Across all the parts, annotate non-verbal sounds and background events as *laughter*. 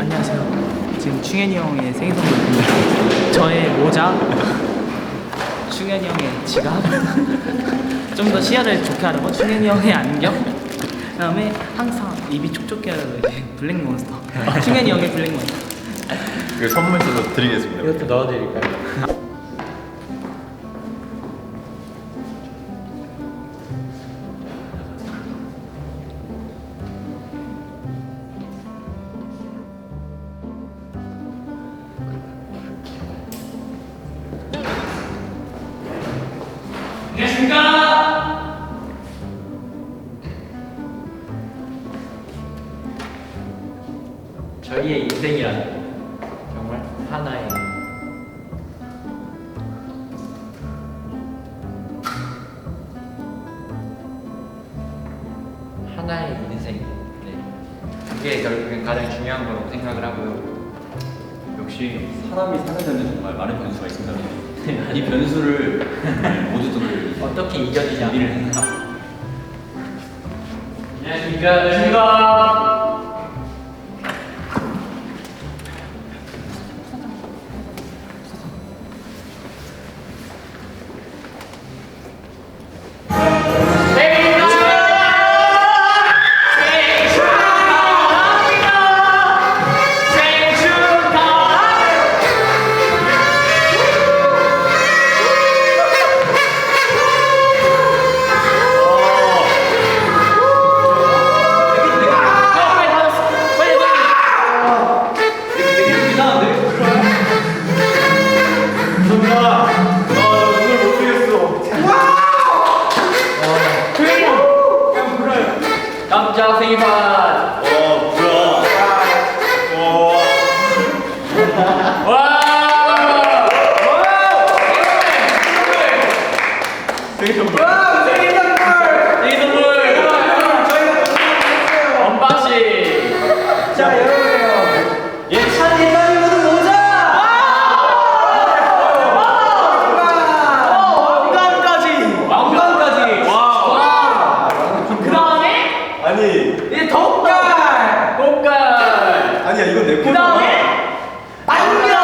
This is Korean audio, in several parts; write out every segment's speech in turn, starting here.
안녕하세요. 지금 충현이 형의 생일 선물입니다. 저의 모자, 충현이 형의 지갑, 좀 더 시야를 좋게 하려고 충현이 형의 안경, 그다음에 항상 입이 촉촉해 하려고 이제 블랙몬스터. 충현이 형의 블랙몬스터. 그 선물도 드리겠습니다. 이것도 넣어드릴까요? 가장 중요한 거라고 생각을 하고요. 역시 사람이 사는 데는 정말 많은 변수가 있습니다. 이 변수를 모두들 어떻게 이겨내냐. 준비를 했나? 안녕하십니까? 안녕하십니까? 어, 와! 생일 선물. 생일 선물! 언박싱! 왕관까지! 와! 그 다음에 아니, 이제 덕갈! 꽃갈! 아니야 이건 내그 거잖아. 다음에 안녕!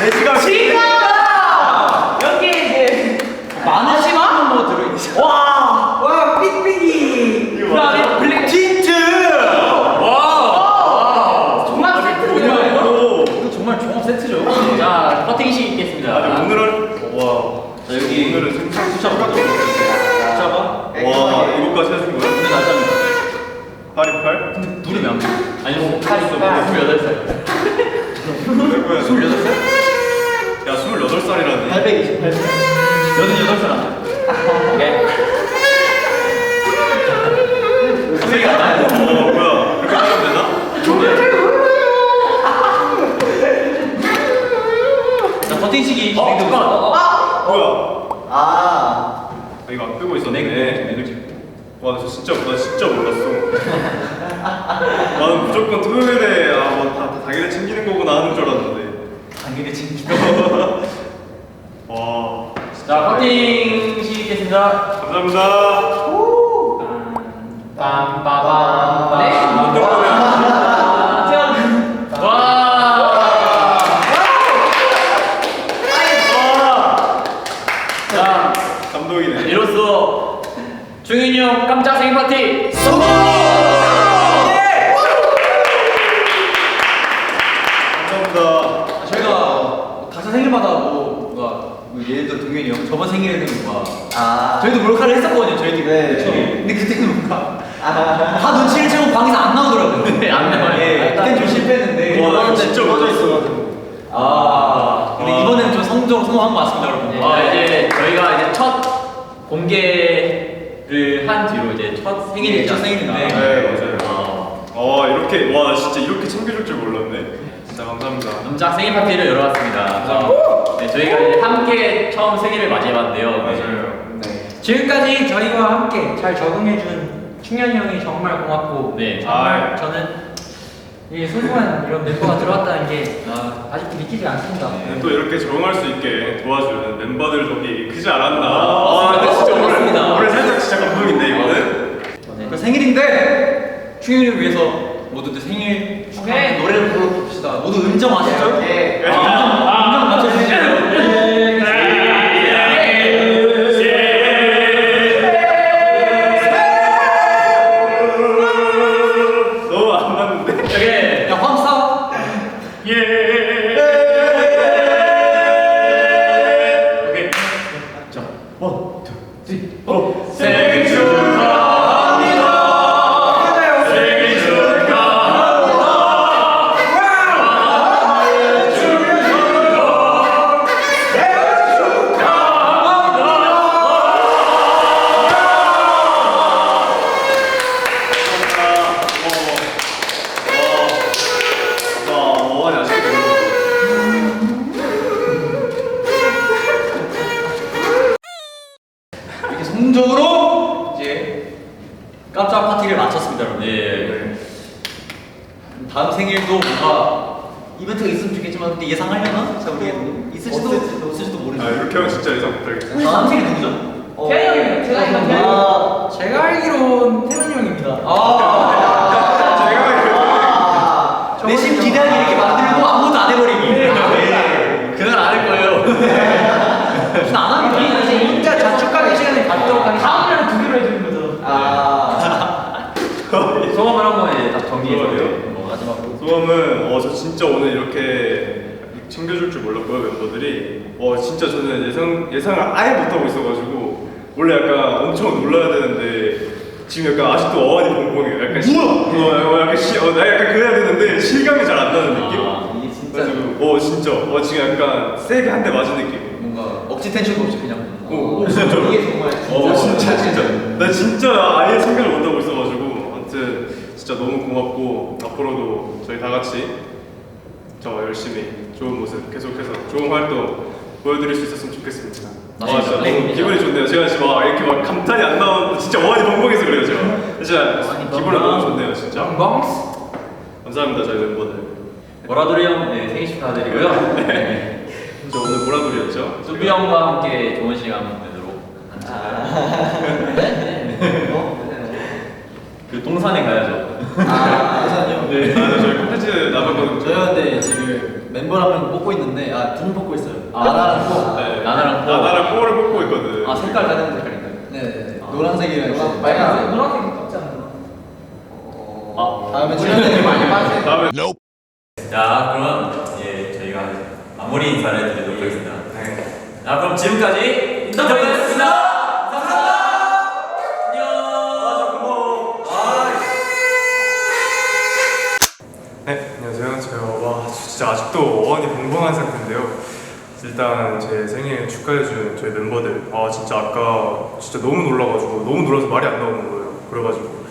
내 지갑. 지갑! 여기 이제 많으시만 뭐 들어있어. 와! 와, 삑삑이! 그 다음에 블랙 틴트! 와! 종합 세트네요, 이거? 이거 정말 종합 세트죠. 자, 커팅식 있겠습니다. 자, 커팅식이 어, 진행되고 잠깐. 있어. 아! 뭐야? 아 이거 안 끄고 있었네. 와, 나 진짜 나 진짜 몰랐어. 나는 무조건 토요일에 아 뭐 다 다 당일에 챙기는 거구나 하는 줄 알았는데. 당연히 진주. *laughs* 와, 자, 커팅식 있겠습니다. 감사합니다. 빰빠밤. 네. 어떤 거야? 각자 생일마다 뭐 누가 뭐 예를 들어 동현이 형 저번 생일에는 뭔가 저희도 몰카를 했었거든요 저희끼리 그쵸? 근데 그때는 뭔가 다 눈치를 채고 방에서 안 나오더라고요 네, 안 나와요. 예, 그땐 좀 실패했는데 와, 이번엔 진짜 터졌어가지고. 아 근데 아. 이번에는 좀 성공적으로 성공한 것 같습니다 여러분 아, 이제 저희가 이제 첫 공개를 한 뒤로 이제 첫 생일이지 네, 첫? 생일인데. 네, 맞아요. 어, 와, 이렇게 와, 진짜 이렇게 챙겨줄 줄 몰랐네. 진짜 감사합니다. 깜짝 생일 파티를 열어봤습니다. 어, 네, 저희가 이제 함께 처음 생일을 맞이해봤는데요. 맞아요. 지금까지 저희와 함께 잘 적응해준 충현이 형이 정말 고맙고 네. 정말 저는 이 소중한 이런 멤버가 들어왔다는 게 아, 아직도 믿기지 않습니다. 네, 또 이렇게 적응할 수 있게 도와주는 멤버들 덕이 크지 않았나. 아, 아, 근데 진짜 오늘, 맞습니다. 오늘 살짝 진짜 감동인데 이거는. 네. 그 생일인데 충현이를 위해서 모두들 생일 축하 오케이. 노래를 불러봅시다. 음정 아 성공적으로 이제 깜짝 파티를 마쳤습니다, 여러분. 예. 다음 생일도 뭔가 이벤트가 있으면 좋겠지만 근데 예상하려나? 잘 모르겠는데 있을지도 없을지도, 모르죠. 아, 이렇게 하면 진짜 예상 못하겠다. 다음 생일 누구죠? 태현이 형이에요. 제가 이거 태현이 형. 아, 제가 알기론 태훈이 형입니다. 아, 내심 기대하게 이렇게 만들고 아무것도 안 해버리기. 네. 그건 안 할 거예요. 무슨 안 합니다. 이제 인자 자축하는 시간을 갖도록 하겠습니다. 다음날은 두 개로 해주는 거죠. 아, 소감을 한번 이제 딱 정리해서 소감이요? 뭐 마지막으로 소감은 어, 저 진짜 오늘 이렇게 챙겨줄 줄 몰랐고요 멤버들이. 어 진짜 저는 예상 예상을 아예 못하고 있어가지고 원래 약간 엄청 놀라야 되는데 지금 약간 아직도 어안이 벙벙해요. 약간 시, 어, 어, 약간 시, 어, 나 약간 그래야 되는데 실감이 잘 안 나는 느낌? 아, 이게 진짜 그래가지고 어 진짜. 어 지금 약간 세게 한 대 맞은 느낌. 뭔가 억지 텐션도 없이 그냥. 오, 오, 진짜. 이게 정말 어 진짜. 진짜. 나 진짜 아예 생각을 못하고 있어가지고 아무튼 진짜 너무 고맙고 앞으로도 저희 다 같이 저 열심히 좋은 모습 계속해서 좋은 활동 보여드릴 수 있었으면 좋겠습니다. 아 맞습니다. 진짜 네, 너무 기분이 좋네요. 제가 지금 막 이렇게 막 감탄이 안 나오는 진짜 어안이 벙벙해서 그래요 제가. 진짜 기분이 너무 좋네요 진짜. 감사합니다 저희 멤버들. 보라돌이 형 네, 생일 축하드리고요. 네. 저 오늘 뭐라돌이었죠? 수비 형과 함께 좋은 시간 보내도록 그 동산에 가야죠. 아, 우선요. 네. 아, 저희 나갔거든요. 저희가 근데 지금 멤버 한 명 뽑고 있는데 아, 둘 뽑고 있어요. 아, 나나랑 코. 네. 나나랑 코. 나나랑 코를 뽑고 있거든. 아, 색깔 다른 색깔인가요? 네, 네. 노란색이랑 있어요. 빨간색. 노란색이 덥지 않나? 아, 다음에 출연진이 많이 빠지세요. 다음에 자, 그럼 예, 저희가 마무리 인사를 드리도록 하겠습니다. 자, 그럼 지금까지 인터뷰였습니다. 진짜 아직도 어안이 벙벙한 상태인데요. 일단 제 생일 축하해준 저희 멤버들 아 진짜 아까 진짜 너무 놀라가지고 너무 놀라서 말이 안 나오는 거예요. 그래가지고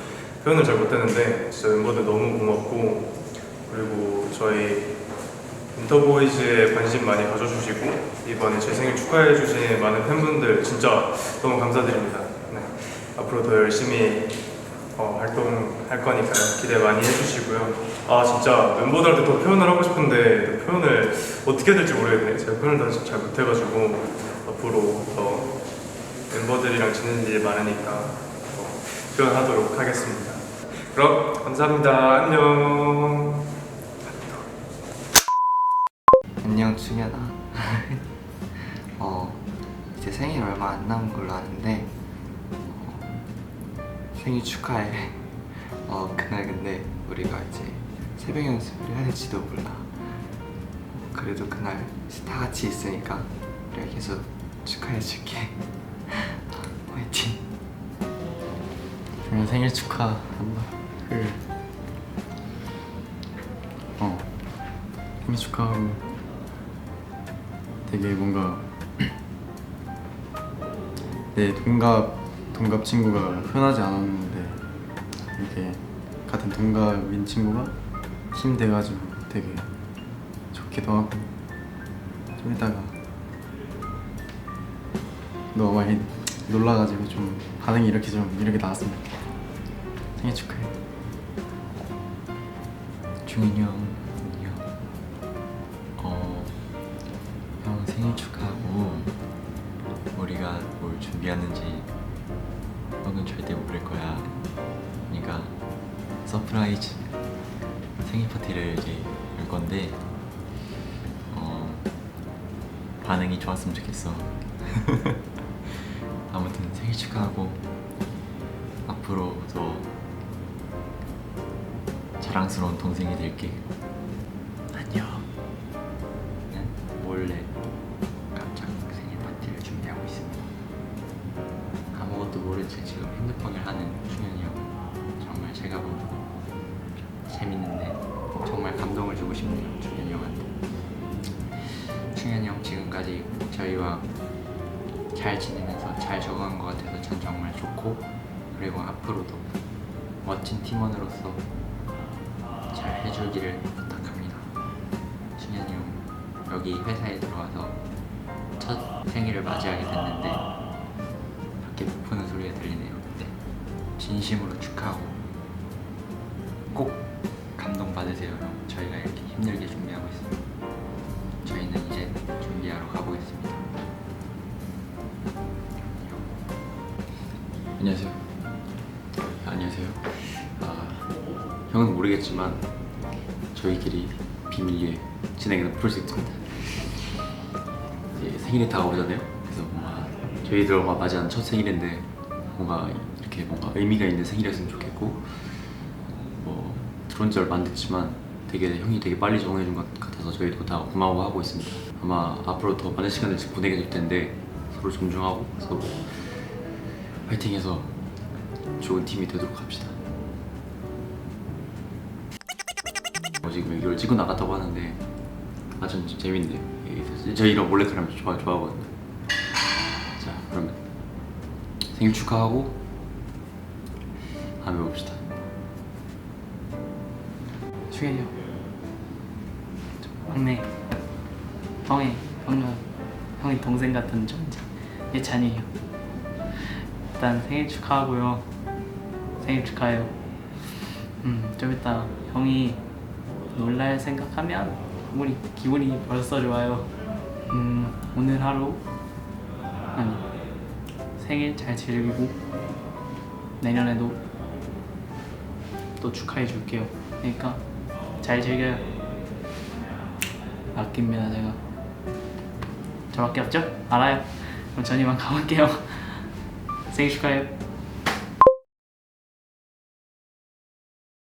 표현을 잘 못했는데 진짜 멤버들 너무 고맙고 그리고 저희 인터보이즈에 관심 많이 가져주시고 이번에 제 생일 축하해주신 많은 팬분들 진짜 너무 감사드립니다. 네, 앞으로 더 열심히 어, 활동할 거니까요. 기대 많이 해주시고요. 아 진짜 멤버들한테 더 표현을 하고 싶은데 더 표현을 어떻게 해야 될지 모르겠네. 제가 표현을 다잘 못해가지고 앞으로 더 멤버들이랑 지내는 일이 많으니까 더 표현하도록 하겠습니다. 그럼 감사합니다. 안녕. 안녕 충현아 *laughs* 어 이제 생일 얼마 안 남은 걸로 아는데 어, 생일 축하해. 어 그날 근데 우리가 이제 새벽 연습을 해야 될지도 몰라. 어, 그래도 그날 다 같이 있으니까 우리가 계속 축하해 줄게. *laughs* 화이팅. 그냥 생일 축하한다. 그, 어, 생일 축하하고 되게 뭔가 *clears throat* 내 동갑 동갑 친구가 흔하지 않았는데 이렇게 같은 동갑인 친구가 힘 돼가지고 되게 좋기도 하고 좀 이따가 너 많이 놀라가지고 좀 반응이 이렇게 좀 이렇게 나왔으면 좋겠다. 생일 축하해. 중인이 어, 형 생일 축하하고 우리가 뭘 준비하는지 형은 절대 모를 거야 그러니까 서프라이즈 생일 파티를 이제 열 건데 어, 반응이 좋았으면 좋겠어. *laughs* 아무튼 생일 축하하고 앞으로도 자랑스러운 동생이 될게. 안녕. 지금까지 저희와 잘 지내면서 잘 적응한 것 같아서 전 정말 좋고 그리고 앞으로도 멋진 팀원으로서 잘 해주기를 부탁합니다. 준현이 형 여기 회사에 들어와서 첫 생일을 맞이하게 됐는데 밖에 못 푸는 소리가 들리네요. 네. 진심으로 축하하고 꼭 감동 받으세요, 형. 저희가 이렇게 힘들게 준비 안녕하세요. 아, 안녕하세요. 아, 형은 모르겠지만 저희끼리 비밀리에 진행하는 프로젝트입니다. 이제 생일이 다가오잖아요. 그래서 뭔가 저희들과 맞이하는 첫 생일인데 뭔가 이렇게 뭔가 의미가 있는 생일이었으면 좋겠고 뭐 들어온 지 얼마 안 됐지만 되게 형이 되게 빨리 적응해준 것 같아서 저희도 다 고마워하고 있습니다. 아마 앞으로 더 많은 시간을 보내게 될 텐데 서로 존중하고 서로 파이팅해서 좋은 팀이 되도록 합시다. 어, 지금 이걸 찍고 나갔다고 하는데 아주 재밌네요. 예, 저 이런 몰래카메라 좋아 좋아하거든요. 자 그러면 생일 축하하고 한번 해봅시다. 충현이 형. 막내. 형의 형은 형의 동생 같은 존재. 예찬이 형. 일단 생일 축하하고요. 생일 축하해요. 음, 좀 이따 형이 놀랄 생각하면 기분이, 기분이 벌써 좋아요. 음, 오늘 하루 아니 생일 잘 즐기고 내년에도 또 축하해 줄게요. 그러니까 잘 즐겨요. 아낍니다 제가. 저밖에 없죠? 알아요. 그럼 전 이만 가볼게요. 생일 축하해요.